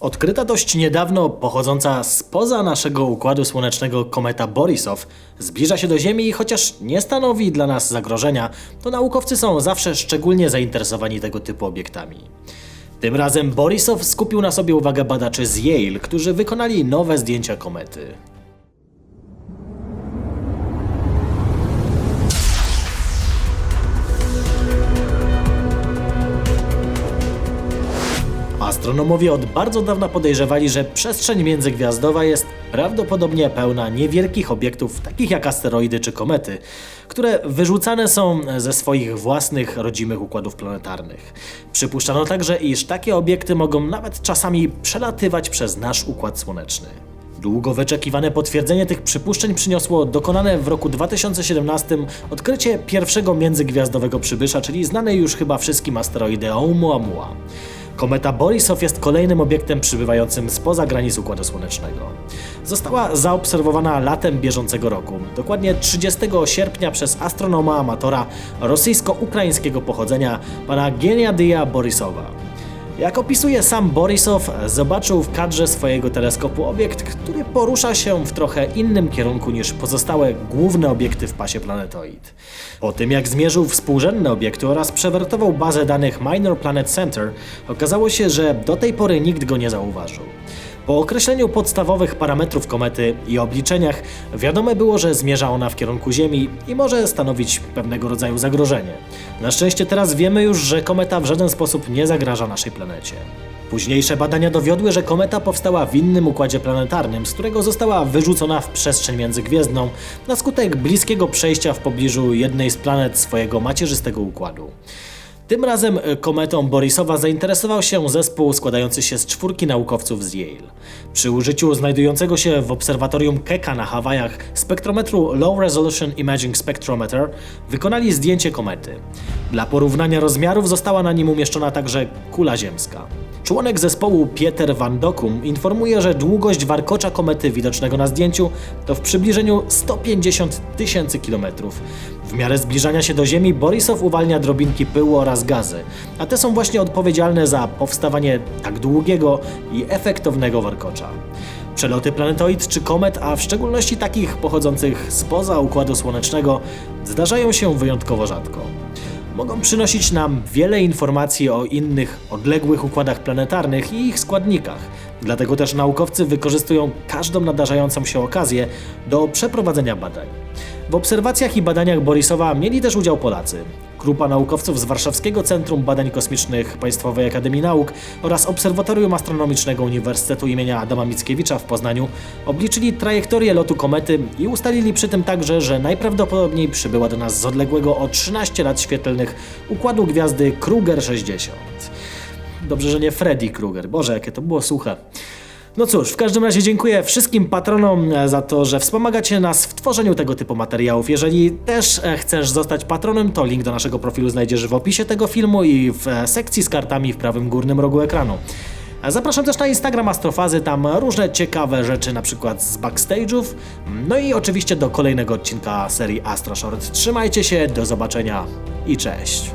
Odkryta dość niedawno, pochodząca spoza naszego układu słonecznego kometa Borisow, zbliża się do Ziemi i chociaż nie stanowi dla nas zagrożenia, to naukowcy są zawsze szczególnie zainteresowani tego typu obiektami. Tym razem Borisow skupił na sobie uwagę badaczy z Yale, którzy wykonali nowe zdjęcia komety. Astronomowie od bardzo dawna podejrzewali, że przestrzeń międzygwiazdowa jest prawdopodobnie pełna niewielkich obiektów, takich jak asteroidy czy komety, które wyrzucane są ze swoich własnych rodzimych układów planetarnych. Przypuszczano także, iż takie obiekty mogą nawet czasami przelatywać przez nasz układ słoneczny. Długo wyczekiwane potwierdzenie tych przypuszczeń przyniosło dokonane w roku 2017 odkrycie pierwszego międzygwiazdowego przybysza, czyli znanej już chyba wszystkim asteroidy Oumuamua. Kometa Borisow jest kolejnym obiektem przybywającym spoza granic Układu Słonecznego. Została zaobserwowana latem bieżącego roku, dokładnie 30 sierpnia przez astronoma amatora rosyjsko-ukraińskiego pochodzenia pana Geniadyja Borisowa. Jak opisuje sam Borisow, zobaczył w kadrze swojego teleskopu obiekt, który porusza się w trochę innym kierunku niż pozostałe główne obiekty w pasie planetoid. Po tym jak zmierzył współrzędne obiekty oraz przewertował bazę danych Minor Planet Center, okazało się, że do tej pory nikt go nie zauważył. Po określeniu podstawowych parametrów komety i obliczeniach wiadome było, że zmierza ona w kierunku Ziemi i może stanowić pewnego rodzaju zagrożenie. Na szczęście teraz wiemy już, że kometa w żaden sposób nie zagraża naszej planecie. Późniejsze badania dowiodły, że kometa powstała w innym układzie planetarnym, z którego została wyrzucona w przestrzeń międzygwiezdną na skutek bliskiego przejścia w pobliżu jednej z planet swojego macierzystego układu. Tym razem e, kometą Borisowa zainteresował się zespół składający się z czwórki naukowców z Yale. Przy użyciu znajdującego się w obserwatorium Keck na Hawajach spektrometru Low Resolution Imaging Spectrometer wykonali zdjęcie komety. Dla porównania rozmiarów została na nim umieszczona także kula ziemska. Członek zespołu Pieter van Dokum informuje, że długość warkocza komety widocznego na zdjęciu to w przybliżeniu 150 tysięcy kilometrów. W miarę zbliżania się do Ziemi Borisow uwalnia drobinki pyłu oraz gazy, a te są właśnie odpowiedzialne za powstawanie tak długiego i efektownego warkocza. Przeloty planetoid czy komet, a w szczególności takich pochodzących spoza Układu Słonecznego, zdarzają się wyjątkowo rzadko mogą przynosić nam wiele informacji o innych, odległych układach planetarnych i ich składnikach. Dlatego też naukowcy wykorzystują każdą nadarzającą się okazję do przeprowadzenia badań. W obserwacjach i badaniach Borisowa mieli też udział Polacy. Grupa naukowców z Warszawskiego Centrum Badań Kosmicznych Państwowej Akademii Nauk oraz Obserwatorium Astronomicznego Uniwersytetu imienia Adama Mickiewicza w Poznaniu obliczyli trajektorię lotu komety i ustalili przy tym także, że najprawdopodobniej przybyła do nas z odległego o 13 lat świetlnych układu gwiazdy Kruger 60. Dobrze, że nie Freddy Krueger. Boże, jakie to było suche. No cóż, w każdym razie dziękuję wszystkim patronom e, za to, że wspomagacie nas w tworzeniu tego typu materiałów. Jeżeli też e, chcesz zostać patronem, to link do naszego profilu znajdziesz w opisie tego filmu i w e, sekcji z kartami w prawym górnym rogu ekranu. Zapraszam też na Instagram Astrofazy, tam różne ciekawe rzeczy, na przykład z backstage'ów. No i oczywiście do kolejnego odcinka serii Astro Short. Trzymajcie się, do zobaczenia i cześć.